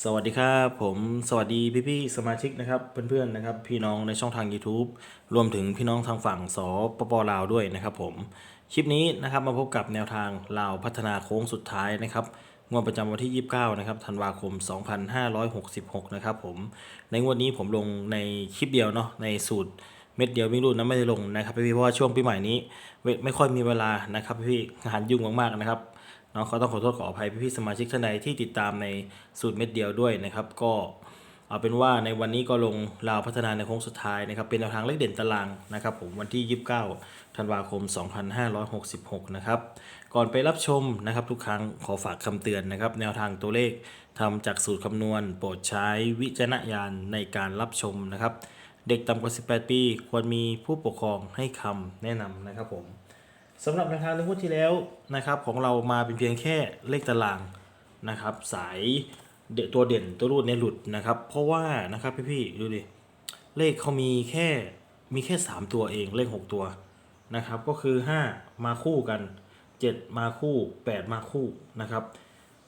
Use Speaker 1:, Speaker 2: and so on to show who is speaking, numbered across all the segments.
Speaker 1: สวัสดีครับผมสวัสดีพี่พี่ๆสมาชิกนะครับเพื่อนๆนะครับพี่น้องในช่องทาง YouTube รวมถึงพี่น้องทางฝั่งสปปลาวด้วยนะครับผมคลิปนี้นะครับมาพบกับแนวทางลาวพัฒนาโค้งสุดท้ายนะครับงวดประจำวันที่ 29นะครับธันวาคม 2566นะครับผมในงวดนี้ผมลงในคลิปเดียวเนาะในสูตรเม็ดเดียววิ่งรุ่นนั้นไม่ได้ลงนะครับพี่ๆเพราะว่าช่วงปีใหม่นี้ไม่ไม่ค่อยมีเวลานะครับพี่งานยุ่งมากๆนะครับ เนาะก็ต้องขอโทษขออภัยพี่ๆสมาชิกท่านใดที่ติดตามในสูตรเม็ดเดียวด้วยนะครับ ก็เอาเป็นว่าในวันนี้ก็ลงลาวพัฒนาในโค้งสุดท้ายนะครับ เป็นแนวทางเลขเด่นตารางนะครับผมวันที่ 29 ธันวาคม 2566 นะครับ ก่อนไปรับชมนะครับทุกครั้งขอฝากคำเตือนนะครับ แนวทางตัวเลขทำจากสูตรคำนวณ โปรดใช้วิจารณญาณในการรับชมนะครับ เด็กต่ำกว่า 18 ปี ควรมีผู้ปกครองให้คำแนะนำนะครับผม สำหรับแนวทางในงวดที่แล้วนะครับของเรามาเป็นเพียงแค่เลขตารางนะครับสายเดตัวเด่นตัวรูดเนี่ยหลุดนะครับ เพราะว่านะครับพี่ๆดูดิเลขเขามีแค่มีแค่ 3 ตัวเองเลข 6 ตัวนะครับก็คือ 5 มาคู่กัน 7 มาคู่ 8 มาคู่นะครับ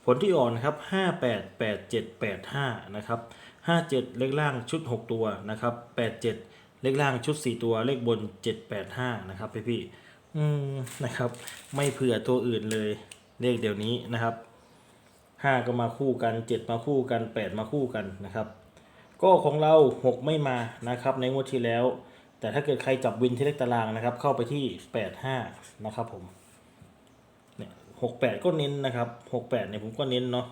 Speaker 1: ผลที่อ่อกนะครับ5 8 8 7 8 5นะครับ57 เลขล่างชุด 6 ตัวนะครับ87 เลขล่างชุด 4 ตัวเลขบน 785นะครับพี่ๆ อืมนะครับ ไม่เผื่อตัวอื่นเลย เลขเดี๋ยวนี้นะครับ5ก็มาคู่กัน7มาคู่กัน8มาคู่กันนะครับ ก็ของเรา6ไม่มานะครับ ในงวดที่แล้ว แต่ถ้าเกิดใครจับวินที่เลขตารางนะครับ เข้าไปที่85นะครับผมเนี่ยหกแปดก็เน้นนะครับหกแปดเนี่ยผมก็เน้นเนาะ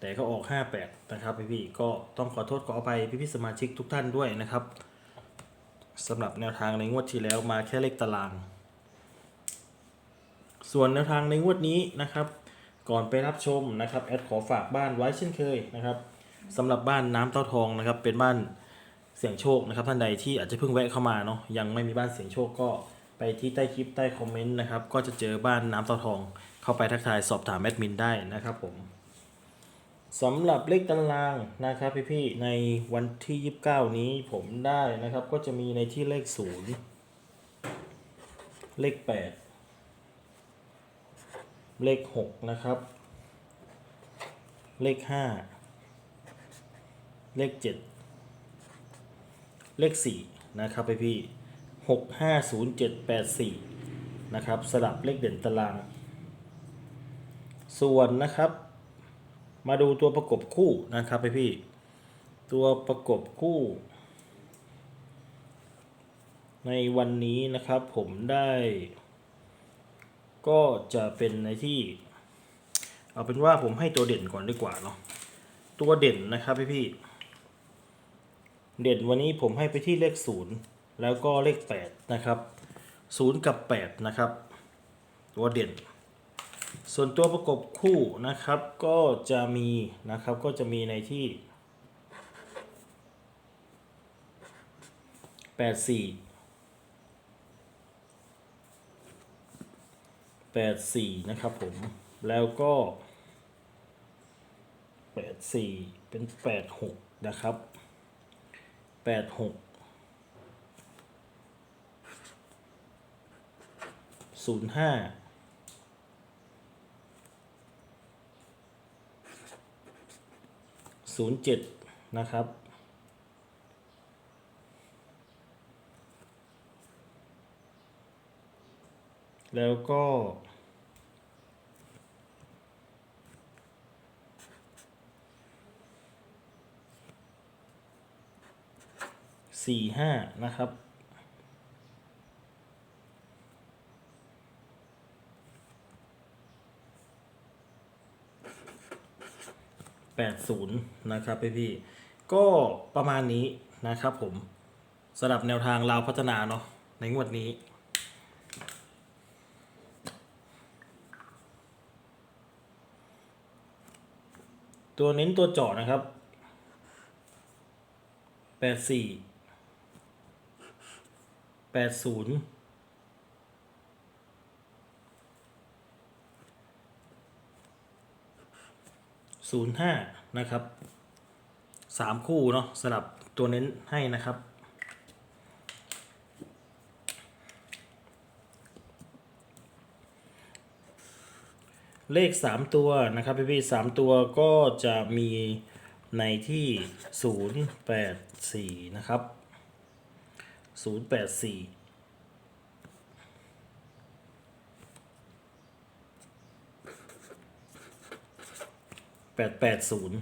Speaker 1: แต่ก็ออกห้าแปดนะครับพี่ๆก็ต้องขอโทษขออภัยพี่ๆสมาชิกทุกท่านด้วยนะครับสำหรับแนวทางในงวดที่แล้วมาแค่เลขตาราง ส่วนแนวทางในงวดนี้นะครับ ก่อนไปรับชมนะครับแอดขอฝากบ้านไว้เช่นเคยนะครับสำหรับบ้านน้ำเต้าทองนะครับ เป็นบ้านเสี่ยงโชคนะครับ ท่านใดที่อาจจะเพิ่งแวะเข้ามาเนาะยังไม่มีบ้านเสี่ยงโชคก็ไปที่ใต้คลิปใต้คอมเมนต์นะครับก็จะเจอบ้านน้ำเต้าทอง เข้าไปทักทายสอบถามแอดมินได้นะครับผมสำหรับเลขตารางนะครับพี่ๆในวันที่ 29 นี้ผมได้นะครับ ก็จะมีในที่เลข 0 เลข 8 เลข6นะครับ เลข5เลข7เลข4นะครับพี่พี่หกห้าศูนย์เจ็ดแปดสี่นะครับ สลับเลขเด่นตาราง ส่วนนะครับ มาดูตัวประกบคู่นะครับพี่พี่ ตัวประกบคู่ในวันนี้นะครับผมได้ ก็จะเป็นในที่ เอาเป็นว่าผมให้ตัวเด่นก่อนดีกว่าเนาะตัวเด่นนะครับพี่พี่เด่นวันนี้ผมให้ไปที่เลขศูนย์แล้วก็เลขแปดนะครับศูนย์กับแปดนะครับ ตัวเด่น ส่วนตัวประกบคู่นะครับก็จะมีนะครับก็จะมีในที่แป ดสี่แปดสี่นะครับผม แล้วก็แปดสี่เป็นแปดหกนะครับแปดหกศูนย์ห้าศูนย์เจ็ดนะครับ แล้วก็ สี่ห้านะครับ แปดศูนย์นะครับพี่พี่ ก็ประมาณนี้นะครับผมสำหรับแนวทางลาพัฒนาเนาะในงวดนี้ ตัวเน้นตัวเจาะนะครับแปดสี่แปดศูนย์ศูนย์ห้านะครับสามคู่เนาะสลับตัวเน้นให้นะครับ เลข 3 ตัวนะครับพี่พี่ๆสามตัวก็จะมีในที่ 084 นะครับ 084 880นย์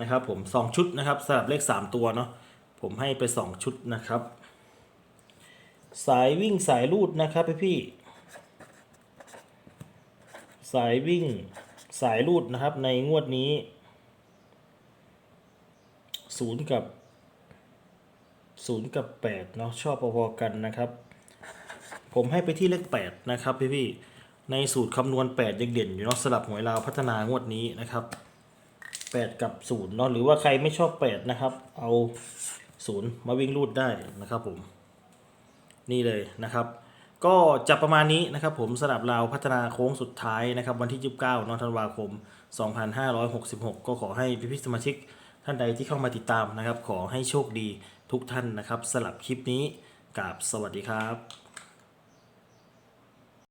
Speaker 1: นะครับผม2ชุดนะครับสลับเลข3ตัวเนาะผมให้ไป2ชุดนะครับ สายวิ่งสายรูดนะครับพี่พี่ สายวิ่งสายรูดนะครับในงวดนี้0กับ0กับ8เนาะชอบพอๆกันนะครับ ผมให้ไปที่เลข8นะครับพี่พี่ๆในสูตรคำนวณ8ยังเด่นอยู่เนาะสลับหวยลาวพัฒนางวดนี้นะครับ8กับ0เนาะหรือว่าใครไม่ชอบ8นะครับ เอา0มาวิ่งรูดได้นะครับผมนี่เลยนะครับ ก็จะประมาณนี้นะครับผมสลับเราพัฒนาโค้งสุดท้ายนะครับวันที่ 29เนอะธันวาคม 2566 ก็ขอให้พี่ๆสมาชิกท่านใดที่เข้ามาติดตามนะครับ ขอให้โชคดีทุกท่านนะครับสลับคลิปนี้กับสวัสดีครับ